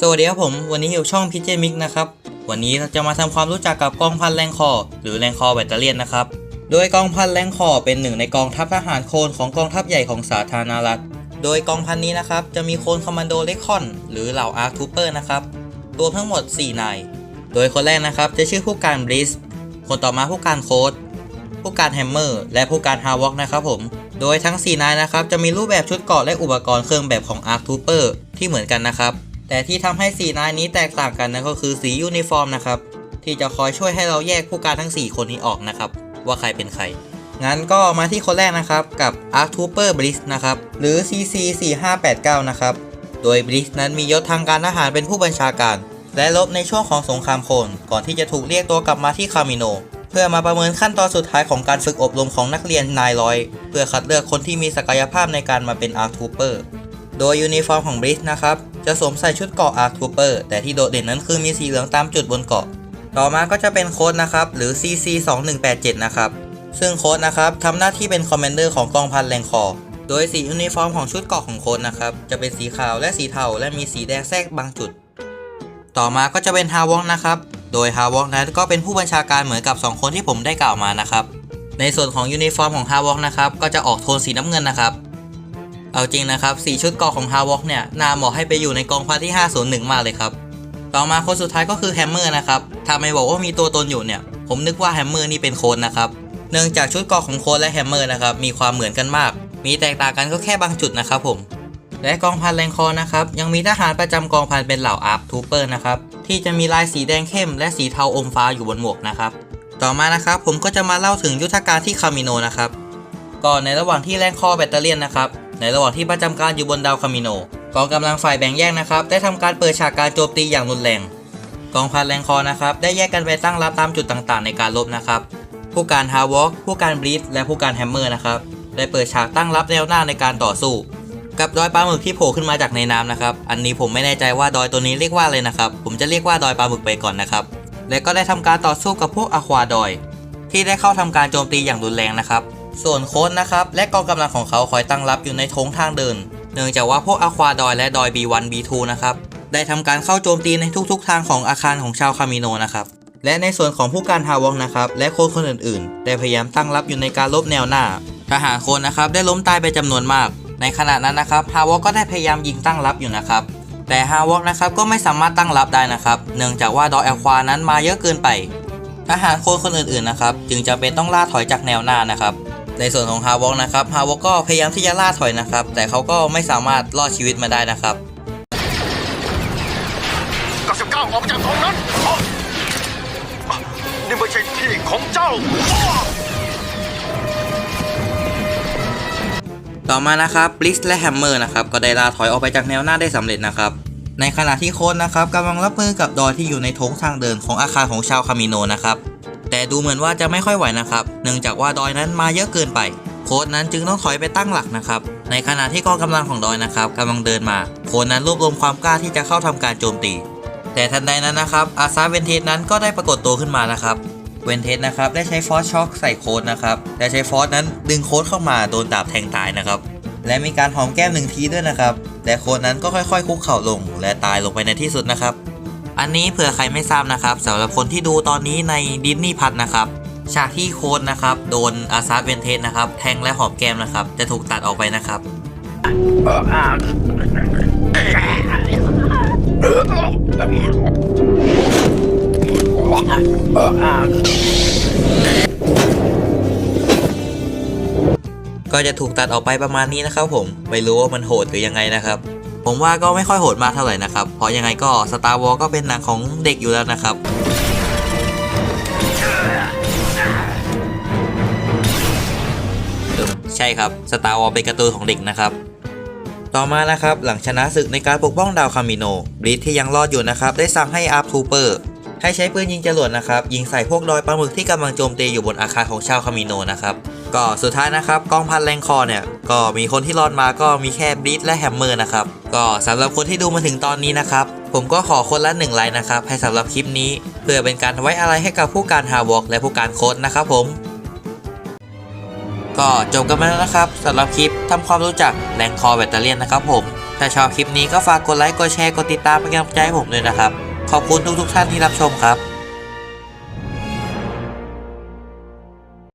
สวัสดีครับผม วันนี้อยู่ช่องพีเจมิกนะครับ วันนี้เราจะมาทำความรู้จักกับกองพันแรงคอ หรือแรงคอแบตเตอรี่นะครับ โดยกองพันแรงคอเป็นหนึ่งในกองทัพทหารโคนของกองทัพใหญ่ของสาธารณรัฐ โดยกองพันนี้นะครับจะมีโคนคอมมานโดเลคอน หรือเหล่าอาร์ทูเปอร์นะครับรวมทั้งหมด 4 นาย โดยคนแรกนะครับจะชื่อผู้การบริส คนต่อมาผู้การโค้ดผู้การแฮมเมอร์ และผู้การฮาวอกนะครับผมโดยทั้ง 4 นายนะครับจะมีรูปแบบชุดเกราะและอุปกรณ์เครื่องแบบของ Arc Trooper ที่เหมือนกันนะครับ แต่ที่ทำให้4นายนี้แตกต่างกันนั่นก็คือสียูนิฟอร์มนะครับที่จะคอยช่วยให้เราแยกผู้การทั้ง 4 คนนี้ออกนะครับ ว่าใครเป็นใคร งั้นก็มาที่คนแรกนะครับกับ Arc Trooper Bliss นะครับหรือ CC 4589นะครับโดย Bliss นั้นมียศทางการทหารเป็นผู้บัญชาการ และรบในช่วงของสงครามโคลนก่อนที่จะถูกเรียกตัวกลับมาที่คามิโน เพื่อมาประเมินขั้นตอนสุดท้ายของการฝึกอบรมของนักเรียนนายร้อย เพื่อคัดเลือกคนที่มีศักยภาพในการมาเป็น Arc Trooper โดยยูนิฟอร์มของบริสนะครับ จะสวมใส่ชุดเกาะ Arc Trooper แต่ที่โดดเด่นนั้นคือมีสีเหลืองตามจุดบนเกาะ ต่อมาก็จะเป็นโค้ดนะครับหรือ CC 2187นะครับซึ่งโค้ดนะครับทำหน้าที่เป็นคอมมานเดอร์ของกองพันแรงคอโดยสียูนิฟอร์มของชุดเกาะของโค้ดนะครับจะเป็นสีขาวและสีเทาและมีสีแดงแทรกบางจุด ต่อมาก็จะเป็นฮาวอกนะครับโดยฮาวอกนั้นก็เป็นผู้บัญชาการเหมือนกับ 2 คนที่ผมได้กล่าวมานะครับในส่วนของยูนิฟอร์มของฮาวอกนะครับก็จะออกโทนสีน้ำเงินนะครับ เอาจริงนะครับสีชุดเกราะของฮาวอกเนี่ยน่าเหมาะให้ไปอยู่ในกองพันที่ 501 มากเลยครับ ต่อมาคนสุดท้ายก็คือแฮมเมอร์นะครับถ้าไม่บอกว่ามีตัวตนอยู่เนี่ย ผมนึกว่าแฮมเมอร์นี่เป็นโค้ดนะครับ เนื่องจากชุดเกราะของโค้ดและแฮมเมอร์นะครับมีความเหมือนกันมาก มีแตกต่างกันก็แค่บางจุดนะครับผม และกองพันแรงคอนะครับยังมีทหารประจำกองพันเป็นเหล่าอาร์คทูเปอร์นะครับที่จะมีลายสีแดงเข้ม และสีเทาอมฟ้าอยู่บนหมวกนะครับต่อมานะครับผมก็จะมาเล่าถึงยุทธการที่คามิโนนะครับก่อนในระหว่างที่แรงคอแบตเตอรี่นะครับ ในระหว่างที่ประจำการอยู่บนดาวคามิโนกองกำลังฝ่ายแบ่งแยกนะครับได้ทำการเปิดฉากการโจมตีอย่างรุนแรงกองพันแรงคอนะครับได้แยกกันไปตั้งรับตามจุดต่างๆ ในการรบนะครับ ผู้การฮาวอกผู้การบรีดและผู้การแฮมเมอร์นะครับได้เปิดฉากตั้งรับแนวหน้าในการต่อสู้ กับดอยปลาหมึกที่โผล่ขึ้นมาจากในน้ำนะครับอันนี้ผมไม่แน่ใจว่าดอยตัวนี้เรียกว่าอะไรนะครับ ผมจะเรียกว่าดอยปลาหมึกไปก่อนนะครับและก็ได้ทำการต่อสู้กับพวกอะควาดอย ที่ได้เข้าทำการโจมตีอย่างรุนแรงนะครับ ส่วนโค้นนะครับ และกองกำลังของเขาคอยตั้งรับอยู่ในโถงทางเดิน เนื่องจากว่าพวกอะควาดอยและดอย B1 B2 นะครับ ได้ทำการเข้าโจมตีในทุกๆ ทางของอาคารของชาวคามิโนนะครับ และในส่วนของผู้การฮาวองนะครับ และโค้นคนอื่นๆ ได้พยายามตั้งรับอยู่ในการลบแนวหน้า ทหารโคนนะครับได้ล้มตายไปจำนวนมาก ในขณะนั้นนะครับฮาวอกก็ได้พยายามยิงตั้งรับอยู่นะครับ แต่ฮาวอกนะครับก็ไม่สามารถตั้งรับได้นะครับ เนื่องจากว่าดอยอลควานั้นมาเยอะเกินไป ทหารโคนคนอื่นๆนะครับจึงจำเป็นต้องล่าถอยจากแนวหน้านะครับ ในส่วนของฮาวอกนะครับฮาวอกก็พยายามที่จะล่าถอยนะครับ แต่เขาก็ไม่สามารถรอดชีวิตมาได้นะครับ99ออกจากตรงนั้นอ้อนี่ไม่ใช่ที่ของเจ้าอ้อต่อมานะครับบลิสและแฮมเมอร์นะครับก็ได้ล่าถอยออกไปจากแนวหน้าได้สำเร็จนะครับในขณะที่โค้ดนะครับกำลังรับมือกับดอยที่อยู่ในโถงทางเดินของอาคารของชาวคามิโนนะครับ แต่ดูเหมือนว่าจะไม่ค่อยไหวนะครับ เนื่องจากว่าดอยนั้นมาเยอะเกินไป โค้ดนั้นจึงต้องถอยไปตั้งหลักนะครับ ในขณะที่กองกำลังของดอยนะครับกำลังเดินมา โค้ดนั้นรวบรวมความกล้าที่จะเข้าทำการโจมตี แต่ทันใดนั้นนะครับ อาซาเวนเทสนั้นก็ได้ปรากฏตัวขึ้นมานะครับ เวนเทสนะครับได้ใช้ฟอสช็อคใส่โค้ดนะครับและใช้ฟอสนั้นดึงโค้ดเข้ามาโดนดาบแทงตายนะครับ และมีการหอมแก้มหนึ่งทีด้วยนะครับ แต่โค้ดนั้นก็ค่อยๆ คุกเข่าลง และตายลงไปในที่สุดนะครับ อันนี้เผื่อใครไม่ทราบนะครับสำหรับคนที่ดูตอนนี้ในดิสนีย์พัทนะครับฉากที่โค้ดนะครับ โดนอาซาเวนเทสนะครับ แทงและหอมแก้มนะครับ จะถูกตัดออกไปนะครับ ก็จะถูกตัดออกไปประมาณนี้นะครับผม ไม่รู้ว่ามันโหดหรือยังไงนะครับ ผมว่าก็ไม่ค่อยโหดมากเท่าไหร่นะครับ เพราะยังไงก็ Star Wars ก็เป็นหนังของเด็กอยู่แล้วนะครับใช่ครับ Star Wars เป็นการ์ตูนของเด็กนะครับ ต่อมานะครับหลังชนะศึกในการปกป้องดาวคามิโนบลิทที่ยังรอดอยู่นะครับได้สั่งให้อาร์ทูเปอร์ให้ใช้ปืนยิงจรวดนะครับยิงใส่พวกดอยปลาหมึกที่กำลังโจมตีอยู่บนอาคารของชาวคามิโนนะครับ ก็สุดท้ายนะครับกองพันแรงคอเนี่ยก็มีคนที่รอดมาก็มีแค่บลิทและแฮมเมอร์นะครับก็สำหรับคนที่ดูมาถึงตอนนี้นะครับผมก็ขอคนละหนึ่งไลค์นะครับให้สำหรับคลิปนี้ เพื่อเป็นการไว้อะไรให้กับผู้การฮาวอกและผู้การโค้ดนะครับผม ก็จบกันไปแล้วนะครับสำหรับคลิปทำความรู้จักแรงคอแบตเตอรี่นะครับผมถถ้าชอบคลิปนี้ก็ฝากกดไลค์กดแชร์กดติดตามเป็นกำลังใจให้ผมด้วยนะครับขอบคุณทุกๆท่านที่รับชมครับ